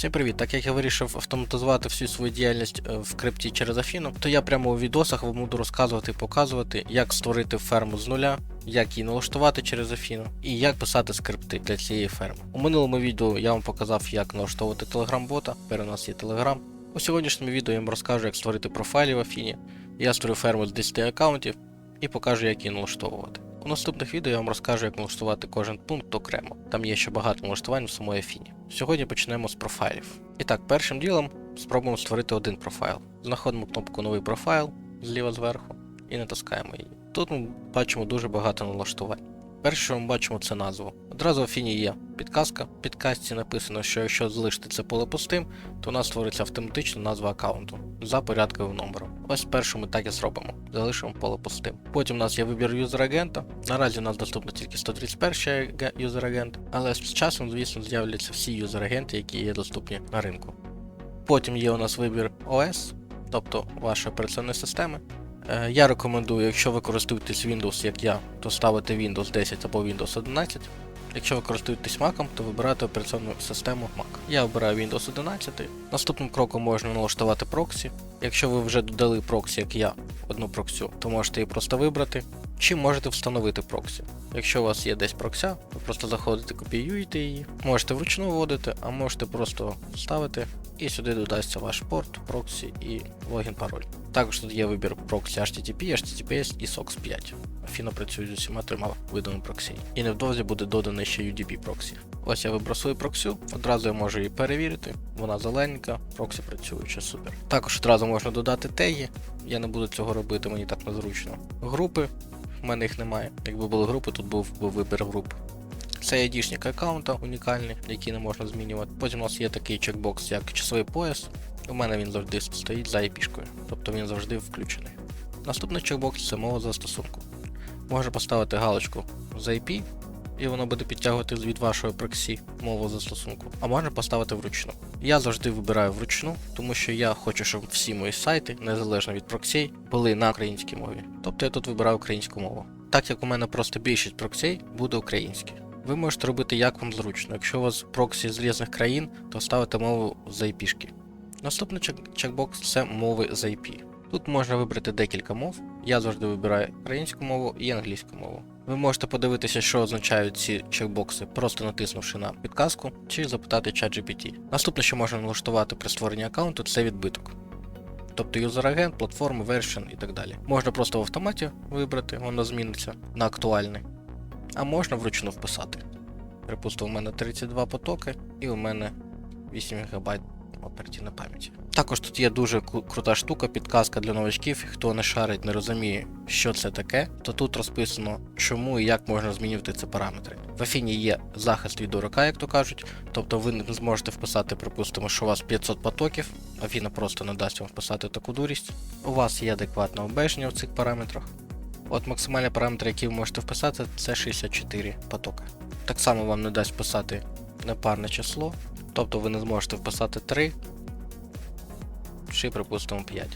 Всім привіт! Так як я вирішив автоматизувати всю свою діяльність е, в крипті через Афіну, то я прямо у відосах вам буду розказувати і показувати, як створити ферму з нуля, як її налаштувати через Афіну і як писати скрипти для цієї ферми. У минулому відео я вам показав, як налаштовувати телеграм-бота. Тепер у нас є телеграм. У сьогоднішньому відео я вам розкажу, як створити профайлі в Афіні. Я створю ферму з 10 аккаунтів і покажу, як її налаштовувати. У наступних відео я вам розкажу, як налаштувати кожен пункт окремо. Там є ще багато налаштувань в самої Афіні. Сьогодні почнемо з профайлів. І так, першим ділом спробуємо створити один профайл. Знаходимо кнопку Новий профайл зліва зверху і натискаємо її. Тут ми бачимо дуже багато налаштувань. Перше, що ми бачимо, це назву. Одразу в Афіні є підказка. В підказці написано, що якщо залишити це поле пустим, то у нас створиться автоматично назва аккаунту за порядковим номером. Ось першу ми так і зробимо. Залишимо поле пустим. Потім у нас є вибір юзер-агента. Наразі у нас доступно тільки 131 ге- юзер-агент, але з часом, звісно, з'являться всі юзер-агенти, які є доступні на ринку. Потім є у нас вибір OS, тобто вашої операційної системи. Е, Я рекомендую, якщо ви користуєтесь Windows, як я, то ставити Windows 10 або Windows 11. Якщо ви користуєтесь Mac, то вибирайте операційну систему Mac. Я обираю Windows 11. Наступним кроком можна налаштувати проксі. Якщо ви вже додали проксі, як я, одну проксю, то можете її просто вибрати. Чи можете встановити проксі. Якщо у вас є десь прокся, ви просто заходите, копіюєте її. Можете вручну вводити, а можете просто вставити і сюди додасться ваш порт, проксі і логін пароль. Також тут є вибір проксі HTTP, HTTPS і SOX 5. Афіно працює з усіма трьома видами проксі. І невдовзі буде доданий ще UDP проксі. Ось я вибрав свою проксю, одразу я можу її перевірити. Вона зелененька, проксі працююча, супер. Також одразу можна додати теги. Я не буду цього робити, мені так незручно. Групи, в мене їх немає. Якби були групи, тут був би вибір груп. Це айдішник аккаунта унікальний, який не можна змінювати. Потім у нас є такий чекбокс, як часовий пояс. У мене він завжди стоїть за IP-шкою, тобто він завжди включений. Наступний чекбокс це мова застосунку. Можна поставити галочку з IP, і воно буде підтягувати від вашої проксі мову застосунку, а можна поставити вручну. Я завжди вибираю вручну, тому що я хочу, щоб всі мої сайти, незалежно від проксій, були на українській мові. Тобто я тут вибираю українську мову. Так як у мене просто більшість проксій буде українські. Ви можете робити як вам зручно. Якщо у вас проксі з різних країн, то ставите мову з IP-шки. Наступний чек- чекбокс це мови з IP. Тут можна вибрати декілька мов. Я завжди вибираю українську мову і англійську мову. Ви можете подивитися, що означають ці чекбокси, просто натиснувши на підказку чи запитати ChatGPT. Наступне, що можна налаштувати при створенні аккаунту, це відбиток. Тобто юзер-агент, платформи, вершин і так далі. Можна просто в автоматі вибрати, воно зміниться на актуальний. А можна вручну вписати. Припустимо, у мене 32 потоки і у мене 8 ГБ оперативної пам'яті. Також тут є дуже крута штука, підказка для новачків, хто не шарить, не розуміє, що це таке, то тут розписано, чому і як можна змінювати ці параметри. В Афіні є захист від дурака, як то кажуть, тобто ви не зможете вписати, припустимо, що у вас 500 потоків, Афіна просто не дасть вам вписати таку дурість. У вас є адекватне обмеження в цих параметрах. От максимальний параметр, який ви можете вписати, це 64 потоки. Так само вам не дасть вписати непарне число, тобто ви не зможете вписати 3 чи, припустимо, 5.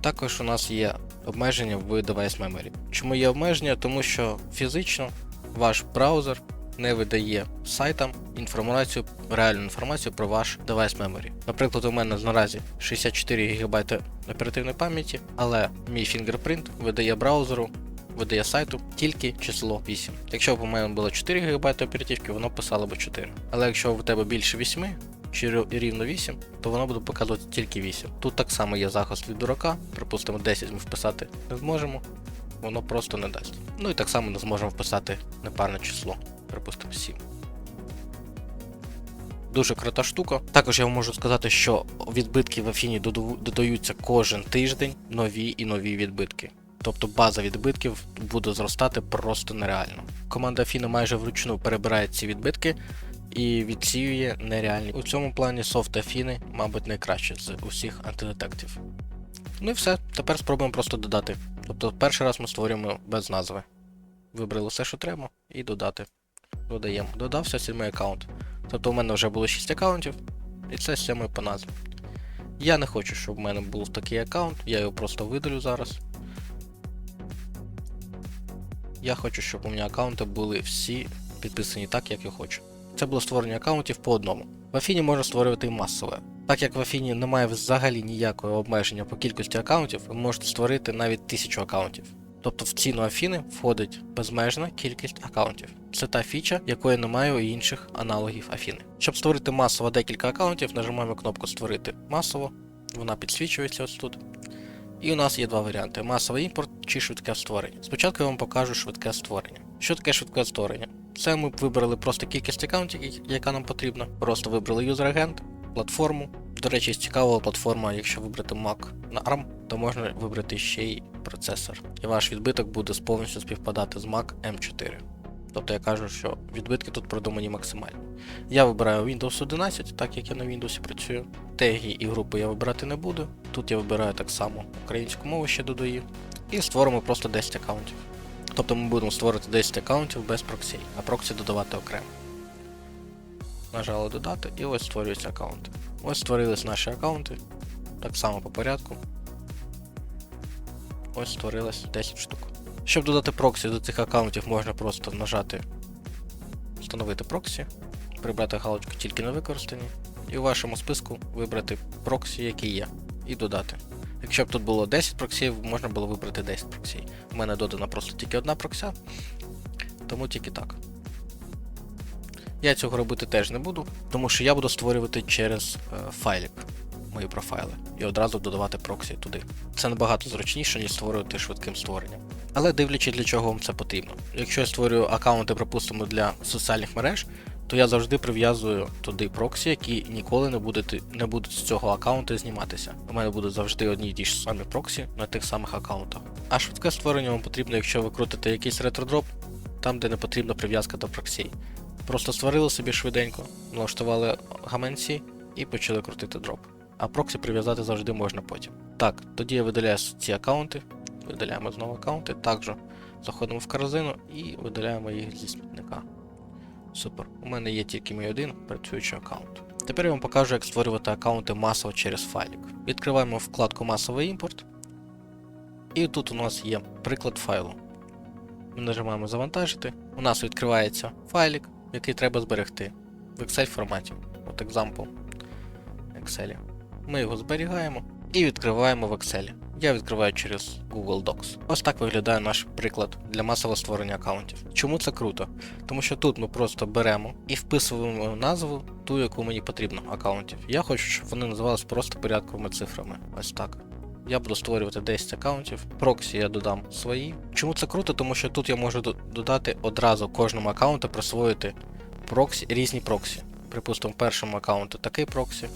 Також у нас є обмеження в Device Memory. Чому є обмеження? Тому що фізично ваш браузер не видає сайтам інформацію, реальну інформацію про ваш Device Memory. Наприклад, у мене наразі 64 ГБ оперативної пам'яті, але мій фінгерпринт видає браузеру видає сайту тільки число 8. Якщо б у мене було 4 ГБ оперативки, воно писало б 4. Але якщо в тебе більше 8 чи рівно 8, то воно буде показувати тільки 8. Тут так само є захист від дурака, припустимо 10 ми вписати не зможемо, воно просто не дасть. Ну і так само не зможемо вписати непарне число, припустимо 7. Дуже крута штука. Також я вам можу сказати, що відбитки в Афіні додаються кожен тиждень нові і нові відбитки. Тобто база відбитків буде зростати просто нереально. Команда Афіна майже вручну перебирає ці відбитки і відсіює нереальні. У цьому плані софт Афіни, мабуть, найкраще з усіх антидетектів. Ну і все, тепер спробуємо просто додати. Тобто перший раз ми створюємо без назви. Вибрали все, що треба, і додати. Додаємо. Додався сьомий аккаунт. Тобто у мене вже було 6 аккаунтів, і це сьомий по назві. Я не хочу, щоб в мене був такий аккаунт, я його просто видалю зараз. Я хочу, щоб у мене аккаунти були всі підписані так, як я хочу. це було створення аккаунтів по одному. В Афіні можна створювати і масове. Так як в Афіні немає взагалі ніякого обмеження по кількості аккаунтів, ви можете створити навіть тисячу аккаунтів. Тобто в ціну Афіни входить безмежна кількість аккаунтів. Це та фіча, якої немає у інших аналогів Афіни. Щоб створити масово декілька аккаунтів, нажимаємо кнопку Створити масово, вона підсвічується ось тут. І у нас є два варіанти: масовий імпорт чи швидке створення. Спочатку я вам покажу швидке створення. Що таке швидке створення? Це ми вибрали просто кількість аккаунтів, яка нам потрібна. Просто вибрали юзер-агент, платформу. До речі, цікава платформа, якщо вибрати Mac на ARM, то можна вибрати ще й процесор. І ваш відбиток буде повністю співпадати з Mac M4. Тобто я кажу, що відбитки тут продумані максимально. Я вибираю Windows 11, так як я на Windows працюю. Теги і групи я вибирати не буду. Тут я вибираю так само українську мову ще додаю. І створимо просто 10 аккаунтів. Тобто ми будемо створити 10 аккаунтів без проксій, а проксі додавати окремо. Нажали додати і ось створюються аккаунти. Ось створились наші аккаунти. Так само по порядку. Ось створилось 10 штук. Щоб додати проксі до цих аккаунтів, можна просто нажати Встановити проксі, прибрати галочку тільки не використані, і у вашому списку вибрати проксі, які є, і додати. Якщо б тут було 10 проксів, можна було вибрати 10 проксій. У мене додана просто тільки одна прокся, тому тільки так. Я цього робити теж не буду, тому що я буду створювати через е, файлик мої профайли і одразу додавати проксі туди. Це набагато зручніше, ніж створювати швидким створенням. Але дивлячись, для чого вам це потрібно. Якщо я створюю аккаунти, припустимо, для соціальних мереж, то я завжди прив'язую туди проксі, які ніколи не будуть, не будуть з цього аккаунту зніматися. У мене будуть завжди одні й ті ж самі проксі на тих самих аккаунтах. А швидке створення вам потрібно, якщо ви крутите якийсь ретродроп, там де не потрібна прив'язка до проксій. Просто створили собі швиденько, налаштували гаманці і почали крутити дроп. А проксі прив'язати завжди можна потім. Так, тоді я видаляю ці аккаунти, видаляємо знову аккаунти, також заходимо в корзину і видаляємо їх зі смітника. Супер. У мене є тільки мій один працюючий аккаунт. Тепер я вам покажу, як створювати аккаунти масово через файлик. Відкриваємо вкладку Масовий імпорт. І тут у нас є приклад файлу. Ми нажимаємо Завантажити. У нас відкривається файлик, який треба зберегти в Excel форматі. От example. Excel. Ми його зберігаємо і відкриваємо в Excel. Я відкриваю через Google Docs. Ось так виглядає наш приклад для масового створення аккаунтів. Чому це круто? Тому що тут ми просто беремо і вписуємо назву, ту, яку мені потрібно аккаунтів. Я хочу, щоб вони називались просто порядковими цифрами. Ось так. Я буду створювати 10 аккаунтів. Проксі я додам свої. Чому це круто? Тому що тут я можу додати одразу кожному аккаунту присвоїти проксі, різні проксі. Припустимо, першому аккаунту такий проксі.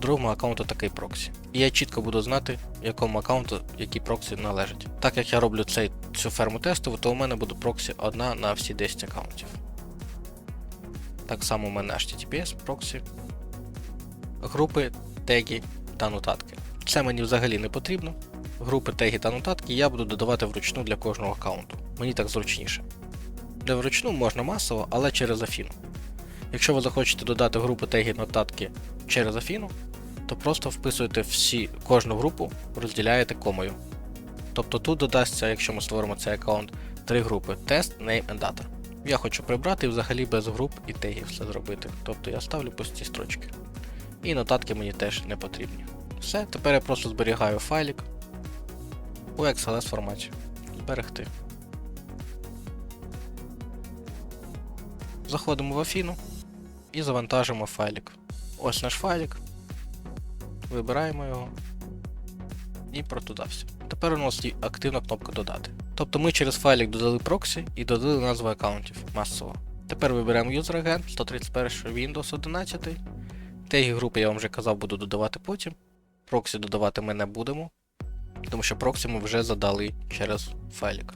Другому аккаунту такий проксі. І я чітко буду знати, якому аккаунту які проксі належать. Так як я роблю цей, цю ферму тестову, то у мене буде проксі одна на всі 10 аккаунтів. Так само у мене HTTPS проксі. Групи, теги та нотатки. Це мені взагалі не потрібно. Групи, теги та нотатки я буду додавати вручну для кожного аккаунту. Мені так зручніше. Для вручну можна масово, але через Афіну. Якщо ви захочете додати групи теги нотатки через Афіну, то просто вписуєте всі, кожну групу, розділяєте комою. Тобто тут додасться, якщо ми створимо цей аккаунт, три групи: тест, name and data. Я хочу прибрати і взагалі без груп і тегів все зробити. Тобто я ставлю пусті строчки. І нотатки мені теж не потрібні. Все, тепер я просто зберігаю файлик у XLS форматі. Зберегти. Заходимо в Афіну і завантажимо файлик. Ось наш файлик. Вибираємо його і протудався. Тепер у нас є активна кнопка додати. Тобто ми через файлик додали проксі і додали назви аккаунтів масово. Тепер виберемо юзер-агент 131 Windows 11. Теги групи я вам вже казав, буду додавати потім. Проксі додавати ми не будемо, тому що проксі ми вже задали через файлик.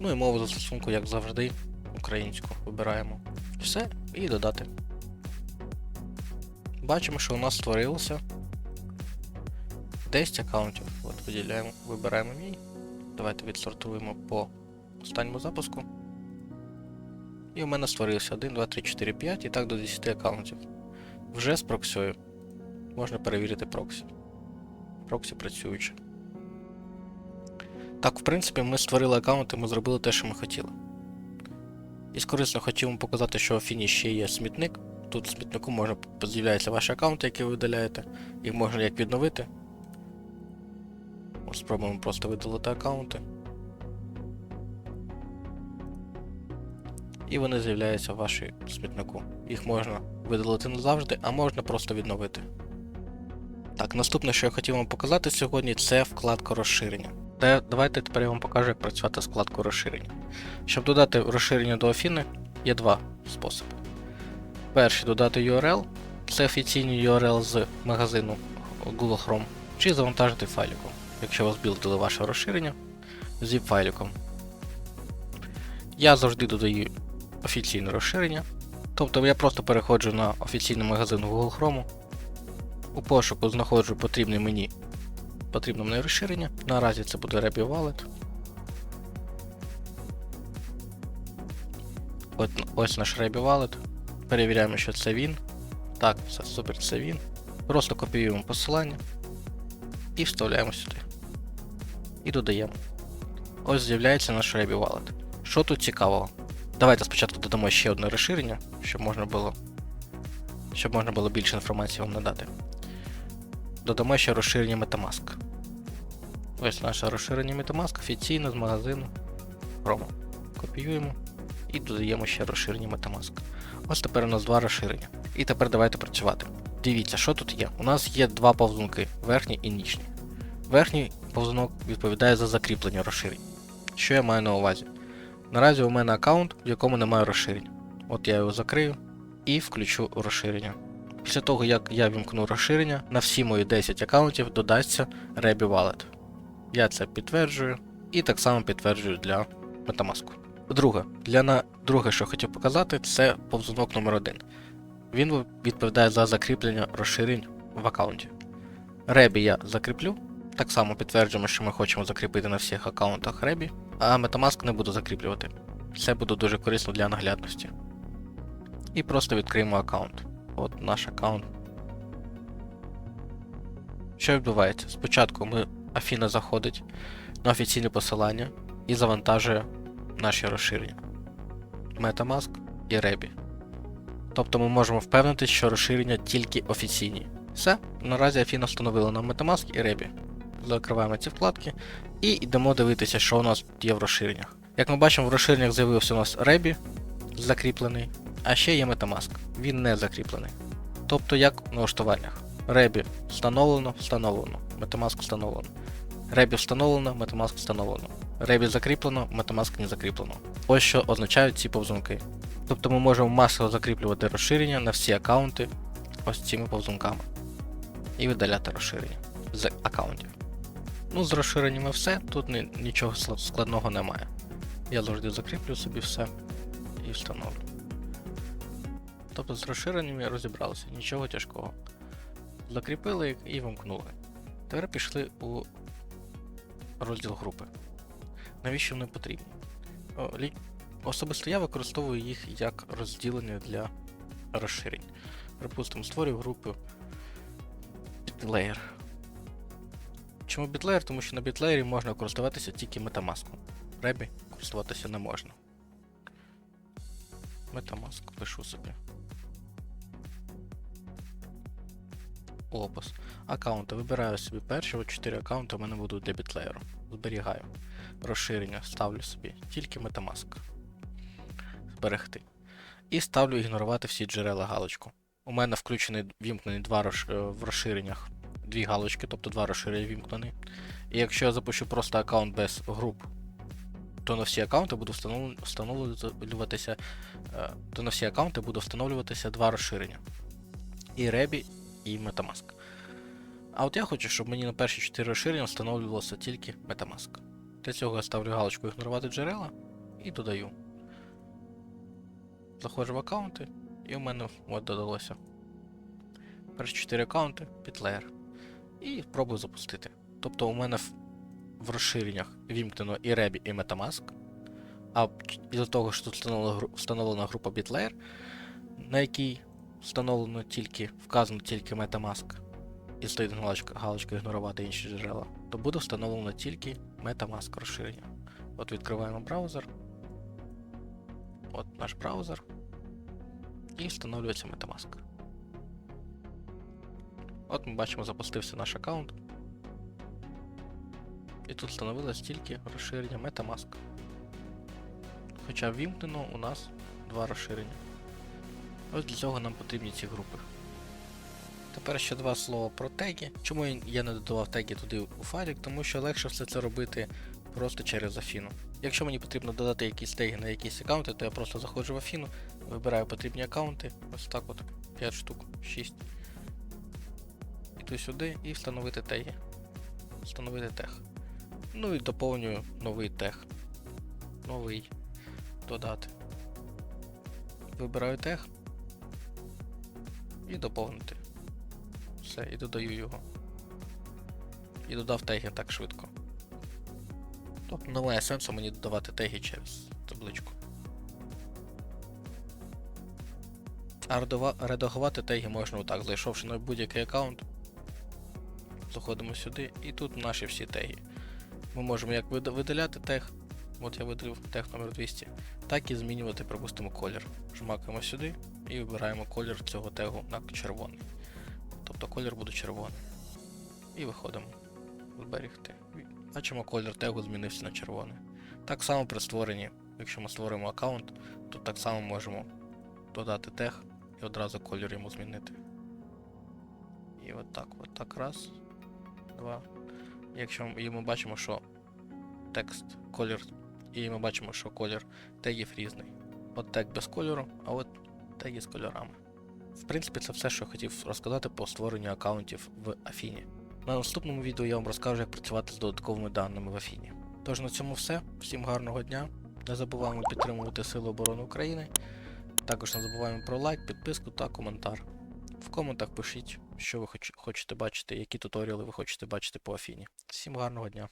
Ну і мову застосунку, як завжди, українську вибираємо. Все, і додати. Бачимо, що у нас створилося 10 аккаунтів. От виділяємо, вибираємо мій. Давайте відсортуємо по останньому запуску. І у мене створився 1, 2, 3, 4, 5 і так до 10 аккаунтів. Вже з проксою. Можна перевірити проксі. Проксі працюючи. Так, в принципі, ми створили аккаунт і ми зробили те, що ми хотіли. І корисно хотів вам показати, що в Афіні ще є смітник. Тут в смітнику можна з'являються ваші аккаунти, які ви видаляєте. Їх можна як відновити. Спробуємо просто видалити аккаунти. І вони з'являються в вашій смітнику. Їх можна видалити назавжди, а можна просто відновити. Так, наступне, що я хотів вам показати сьогодні, це вкладка розширення. Та давайте тепер я вам покажу, як працювати з вкладкою розширення. Щоб додати розширення до Афіни, є два способи. Перший додати URL, це офіційний URL з магазину Google Chrome, чи завантажити файликом, якщо вас білдили ваше розширення zip файликом. Я завжди додаю офіційне розширення. Тобто я просто переходжу на офіційний магазин Google Chrome. У пошуку знаходжу потрібне мені потрібне мені розширення. Наразі це буде Rebio Wallet. От, ось наш Rebio Wallet. Перевіряємо, що це він. Так, все супер, це він. Просто копіюємо посилання і вставляємо сюди. І додаємо. Ось з'являється наш Rebio Wallet. Що тут цікавого? Давайте спочатку додамо ще одне розширення, щоб можна було щоб можна було більше інформації вам надати. Додамо ще розширення Metamask. Ось наше розширення Metamask офіційно з магазину Chrome. Копіюємо і додаємо ще розширення Metamask. Ось тепер у нас два розширення. І тепер давайте працювати. Дивіться, що тут є. У нас є два повзунки верхній і нижній. Верхній повзунок відповідає за закріплення розширень. Що я маю на увазі? Наразі у мене аккаунт, в якому немає розширень. От я його закрию і включу розширення. Після того, як я вімкну розширення, на всі мої 10 аккаунтів додасться Rebі Wallet. Я це підтверджую і так само підтверджую для Metamask. Друге, для на... друге, що хотів показати, це повзунок номер 1 Він відповідає за закріплення розширень в аккаунті. Rebі я закріплю. Так само підтверджуємо, що ми хочемо закріпити на всіх аккаунтах Rebі, а Metamask не буду закріплювати. Це буде дуже корисно для наглядності. І просто відкриємо аккаунт. От наш аккаунт. Що відбувається? Спочатку ми Афіна заходить на офіційне посилання і завантажує наші розширення Metamask і Rebі. Тобто ми можемо впевнитися, що розширення тільки офіційні. Все, наразі Афіна встановила нам Metamask і Rebі. Закриваємо ці вкладки і йдемо дивитися, що у нас є в розширеннях. Як ми бачимо, в розширеннях з'явився у нас Rebі закріплений, а ще є Metamask. Він не закріплений. Тобто як в налаштуваннях. Rebі встановлено, встановлено, Metamask встановлено. Rebі встановлено, Metamask встановлено. Rebі закріплено, Metamask не закріплено. Ось що означають ці повзунки. Тобто ми можемо масово закріплювати розширення на всі аккаунти ось цими повзунками. І видаляти розширення з аккаунтів. Ну, з розширеннями все, тут ні- нічого складного немає. Я завжди закріплю собі все і встановлю. Тобто з розширеннями розібралися, нічого тяжкого. Закріпили і вимкнули. Тепер пішли у розділ групи. Навіщо вони потрібні? Особисто я використовую їх як розділення для розширень. Припустимо, створюю групу BitLayer. Чому BitLayer? Тому що на BitLayer можна користуватися тільки Metamask. Rebі користуватися не можна. Metamask пишу собі. Опис. Аккаунти. Вибираю собі перші, от 4 аккаунти у мене будуть для BitLayer. Зберігаю. Розширення ставлю собі тільки Metamask. Зберегти. І ставлю ігнорувати всі джерела галочку. У мене включений вімкнені два е, в розширеннях дві галочки, тобто два розширення вімкнені. І якщо я запущу просто аккаунт без груп, то на всі аккаунти буду встановлюватися, е, то на всі аккаунти буде встановлюватися два розширення. І Rebі, і Metamask. А от я хочу, щоб мені на перші 4 розширення встановлювалося тільки Metamask. Для цього я ставлю галочку ігнорувати джерела і додаю. Заходжу в аккаунти, і у мене от додалося. Перші 4 аккаунти, підлеєр. І пробую запустити. Тобто у мене в, в розширеннях вімкнено і Rebі, і Metamask. А із-за того, що тут встановлена група BitLayer, на якій встановлено тільки, вказано тільки Metamask, і стоїть галочка, галочка ігнорувати інші джерела, то буде встановлено тільки Metamask розширення. От відкриваємо браузер от наш браузер і встановлюється Metamask. От ми бачимо, запустився наш аккаунт. І тут встановилось тільки розширення Metamask. Хоча ввімкнено у нас два розширення. Ось для цього нам потрібні ці групи. Тепер ще два слова про теги. Чому я не додавав теги туди у файлік? Тому що легше все це робити просто через Афіну. Якщо мені потрібно додати якісь теги на якісь аккаунти, то я просто заходжу в Афіну, вибираю потрібні аккаунти, ось так от 5 штук, 6. Іду сюди і встановити теги. Встановити тег. Ну і доповнюю новий тег. Новий. Додати. Вибираю тег. І доповнити. Все, і додаю його. І додав теги так швидко. Тобто немає сенсу мені додавати теги через табличку. А редагувати теги можна отак, зайшовши на будь-який аккаунт. Заходимо сюди і тут наші всі теги. Ми можемо як вида- видаляти тег, от я видалив тег номер 200, так і змінювати, припустимо, колір. Жмакаємо сюди і вибираємо колір цього тегу на червоний. Тобто колір буде червоний. І виходимо. Зберігти. Бачимо, колір тегу змінився на червоний. Так само при створенні, якщо ми створимо аккаунт, то так само можемо додати тег і одразу колір йому змінити. І от так, от так раз, два. Якщо і ми бачимо, що текст, колір, і ми бачимо, що колір тегів різний. От тег без кольору, а от теги з кольорами. В принципі, це все, що я хотів розказати по створенню аккаунтів в Афіні. На наступному відео я вам розкажу, як працювати з додатковими даними в Афіні. Тож на цьому все. Всім гарного дня. Не забуваємо підтримувати Сили оборони України. Також не забуваємо про лайк, підписку та коментар. В коментах пишіть, що ви хоч- хочете бачити, які туторіали ви хочете бачити по Афіні. Всім гарного дня!